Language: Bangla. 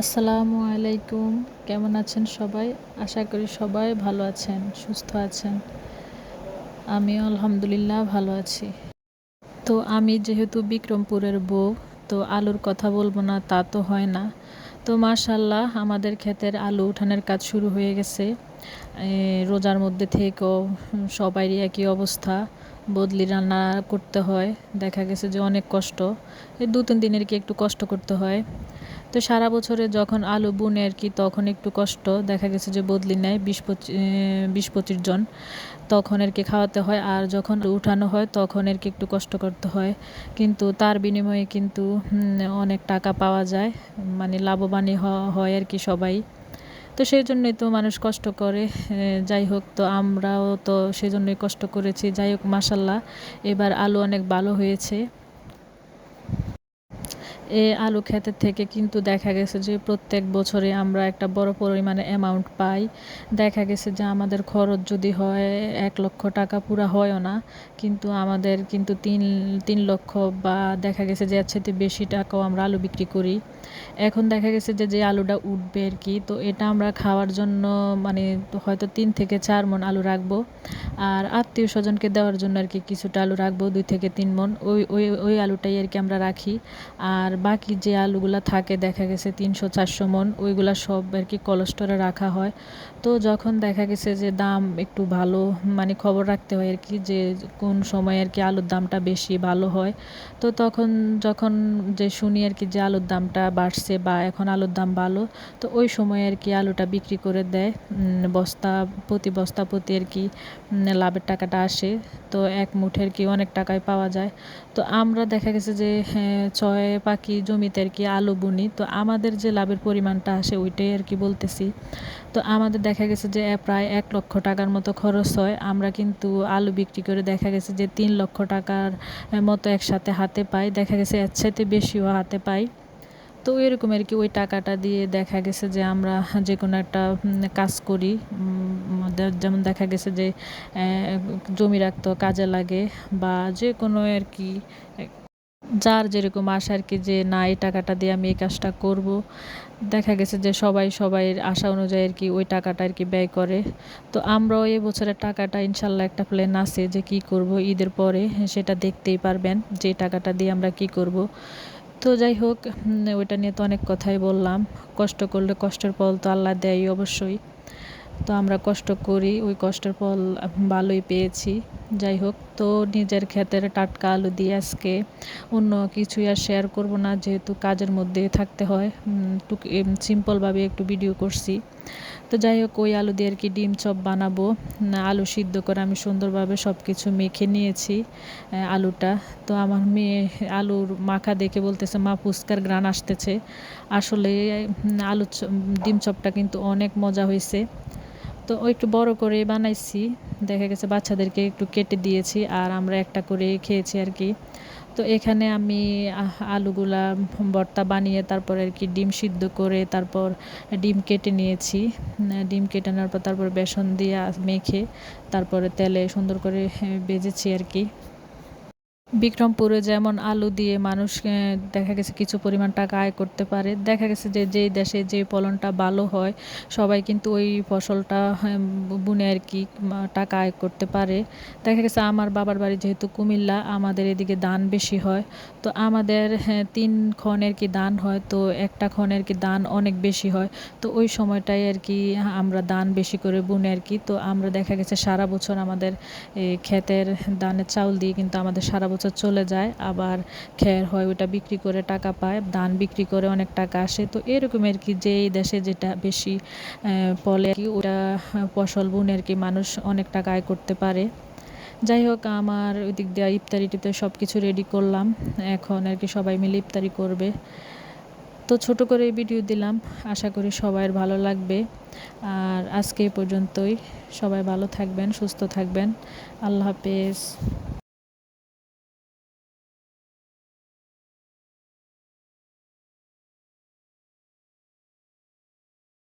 আসসালামু আলাইকুম। কেমন আছেন সবাই? আশা করি সবাই ভালো আছেন, সুস্থ আছেন। আমিও আলহামদুলিল্লাহ ভালো আছি। তো আমি যেহেতু বিক্রমপুরের বউ, তো আলুর কথা বলব না, তা তো হয় না। তো মাশাল্লাহ আমাদের ক্ষেতের আলু উঠানের কাজ শুরু হয়ে গেছে। রোজার মধ্যে থেকেও সবারই একই অবস্থা। বদলি রান্না করতে হয়। দেখা গেছে যে অনেক কষ্ট। এই দু তিন দিনের কি একটু কষ্ট করতে হয়। তো সারা বছরে যখন আলু বুনে আর কি, তখন একটু কষ্ট। দেখা গেছে যে বদলি নেয় বিশ পঁচিশ বিশ পঁচিশ জন। তখন আর কি খাওয়াতে হয় আর যখন উঠানো হয় তখন আর কি একটু কষ্ট করতে হয়। কিন্তু তার বিনিময়ে কিন্তু অনেক টাকা পাওয়া যায়। মানে লাভবানই হয় আর কি সবাই। তো সেই জন্যই তো মানুষ কষ্ট করে যাই হোক তো আমরাও তো সেই জন্যই কষ্ট করেছি। যাই হোক মাসাল্লাহ এবার আলু অনেক ভালো হয়েছে। এ আলু ক্ষেতের থেকে কিন্তু দেখা গেছে যে প্রত্যেক বছরে আমরা একটা বড় পরিমাণে অ্যামাউন্ট পাই। দেখা গেছে যে আমাদের খরচ যদি হয় এক লক্ষ টাকা পুরা হয়ও না, কিন্তু আমাদের কিন্তু তিন তিন লক্ষ বা দেখা গেছে যে এর সাথে বেশি টাকাও আমরা আলু বিক্রি করি। এখন দেখা গেছে যে যে আলুটা উঠবে আর কি, তো এটা আমরা খাওয়ার জন্য মানে হয়তো তিন থেকে চার মন আলু রাখব আর আত্মীয় স্বজনকে দেওয়ার জন্য আর কি কিছুটা আলু রাখব, দুই থেকে তিন মন ওই ওই ওই আলুটাই আর কি আমরা রাখি। আর বাকি যে আলুগুলো থাকে দেখা গেছে তিনশো চারশো মন ওইগুলো সব আর কি কোলেস্টোরে রাখা হয়। তো যখন দেখা গেছে যে দাম একটু ভালো মানে খবর রাখতে হয় আর কি যে কোন সময় আর কি আলুর দামটা বেশি ভালো হয়। তো তখন যখন যে শুনি আর কি যে আলুর দামটা বাড়ছে বা এখন আলুর দাম ভালো তো ওই সময় আর কি আলুটা বিক্রি করে দেয়। বস্তা প্রতি বস্তা প্রতি আর কি লাভের টাকাটা আসে। তো এক মুঠের কি অনেক টাকায় পাওয়া যায়। তো আমরা দেখা গেছে যে হ্যাঁ, ছয় পাখি জমিতে আর কি আলু, বুনি, তো আমাদের যে লাভের পরিমাণটা আসে ওইটাই আর কি বলতেছি। তো আমাদের দেখা গেছে যে প্রায় এক লক্ষ টাকার মতো খরচ হয়। আমরা কিন্তু আলু বিক্রি করে দেখা গেছে যে, তিন লক্ষ টাকার মতো একসাথে হাতে পাই। দেখা গেছে এর সাথে বেশিও হাতে পাই। তো এরকম আর কি ওই টাকাটা দিয়ে দেখা গেছে যে, আমরা যে কোনো একটা কাজ করি। যেমন দেখা গেছে যে জমি রাখতো কাজে লাগে বা যে কোনো আর কি যার যেরকম আশা আর কি যে, না, এই টাকাটা দিয়ে আমি এই কাজটা করব। দেখা গেছে যে, সবাই সবাই আশা অনুযায়ী আর কি ওই টাকাটা আর কি ব্যয় করে। তো আমরাও এই বছরের টাকাটা ইনশাল্লাহ একটা প্ল্যান আছে যে, কি করব ঈদের পরে, সেটা দেখতেই পারবেন যে টাকাটা দিয়ে আমরা কি করব। তো যাই হোক ওইটা নিয়ে তো অনেক কথাই বললাম। কষ্ট করলে কষ্টের ফল তো আল্লাহ দেয় অবশ্যই। তো আমরা কষ্ট করি, ওই কষ্টের ফল ভালোই পেয়েছি। যাই হোক, তো নিজের ক্ষেতের টাটকা আলু দিয়ে আজকে অন্য কিছুই আর শেয়ার করব না, যেহেতু কাজের মধ্যে থাকতে হয়। একটু সিম্পলভাবে একটু ভিডিও করছি। তো যাই হোক, ওই আলু দিয়ে আর কি ডিম চপ বানাবো। আলু সিদ্ধ করে আমি সুন্দরভাবে সব কিছু মেখে নিয়েছি আলুটা। তো আমার মেয়ে আলুর মাখা দেখে বলতেছে, মা, ফুচকার গ্রান আসতেছে। আসলে আলু ডিম চপটা কিন্তু অনেক মজা হয়েছে তো ওই একটু বড় করে বানাইছি। দেখা গেছে বাচ্চাদেরকে একটু কেটে দিয়েছি আর আমরা একটা করে খেয়েছি আর কি। তো এখানে আমি আলুগুলা, ভর্তা বানিয়ে তারপর আর কি ডিম সিদ্ধ করে তারপর ডিম কেটে নিয়েছি। ডিম কেটে নেওয়ার পর তারপর বেসন দিয়ে মেখে তারপরে তেলে সুন্দর করে বেজেছি আর কি। বিক্রমপুরে যেমন আলু দিয়ে মানুষ দেখা গেছে কিছু পরিমাণ টাকা আয় করতে পারে দেখা গেছে যে যেই দেশে যে ফলনটা ভালো হয় সবাই কিন্তু ওই ফসলটা বুনে আর কি টাকা আয় করতে পারে। দেখা গেছে আমার বাবার বাড়ি যেহেতু কুমিল্লা আমাদের এদিকে ধান বেশি হয়। তো আমাদের হ্যাঁ, তিন ক্ষণের কি দান হয় তো একটা ক্ষণের কি দান অনেক বেশি হয়। তো ওই সময়টাই আর কি আমরা দান বেশি করে বুনে আর কি। তো আমরা দেখা গেছে সারা বছর আমাদের ক্ষেতের ধানের চাউল দিয়ে কিন্তু আমাদের সারা বছর চলে যায়, আবার খের হয় ওটা বিক্রি করে টাকা পায়, ধান বিক্রি করে অনেক টাকা আসে। তো এরকম আর কি, যে এই দেশে যেটা বেশি ফলে কি ওটা ফসল, বুনে আর কি মানুষ অনেক টাকা আয় করতে পারে। যাই হোক, আমার ওই দিক দিয়ে ইফতারিটিতে সব কিছু রেডি করলাম। এখন আর কি সবাই মিলে ইফতারি করবে। তো ছোট করে এই ভিডিও দিলাম। আশা করি সবার ভালো লাগবে। আর আজকে এই পর্যন্তই। সবাই ভালো থাকবেন, সুস্থ থাকবেন। আল্লাহ হাফেজ।